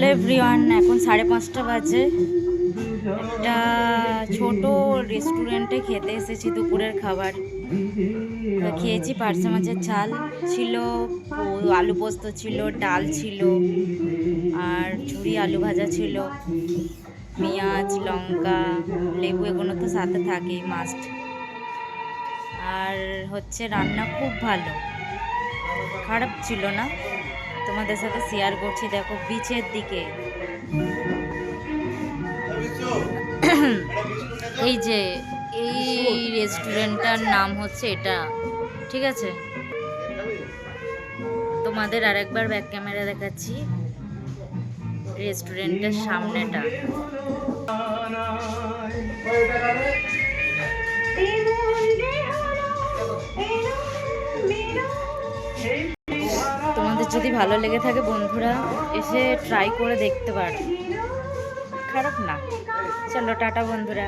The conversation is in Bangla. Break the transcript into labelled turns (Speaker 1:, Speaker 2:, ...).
Speaker 1: হ্যালো এভরিওয়ান এখন সাড়ে পাঁচটা বাজে। একটা ছোট রেস্টুরেন্টে খেতে এসেছি দুপুরের খাবার। খেয়েছি পার্সে মাছের ঝাল ছিল আলু পোস্ত ছিল, ডাল ছিল, আর ঝুরি আলু ভাজা ছিল। পেঁয়াজ, লঙ্কা, লেবু এগুলো তো সাথে থাকেই মাস্ট আর হচ্ছে রান্না খুব ভালো। খারাপ ছিল না। তোমাদের সাথে শেয়ার করছি, দেখো বিচের দিকে। এই যে, এই রেস্টুরেন্টটার নাম হচ্ছে এটা, ঠিক আছে? তোমাদের আরেকবার ব্যাক ক্যামেরা দেখাচ্ছি রেস্টুরেন্টের সামনেটা। যদি ভালো লেগে থাকে বন্ধুরা, এসে ট্রাই করে দেখতে পারো। খারাপ না। চলো, টাটা বন্ধুরা।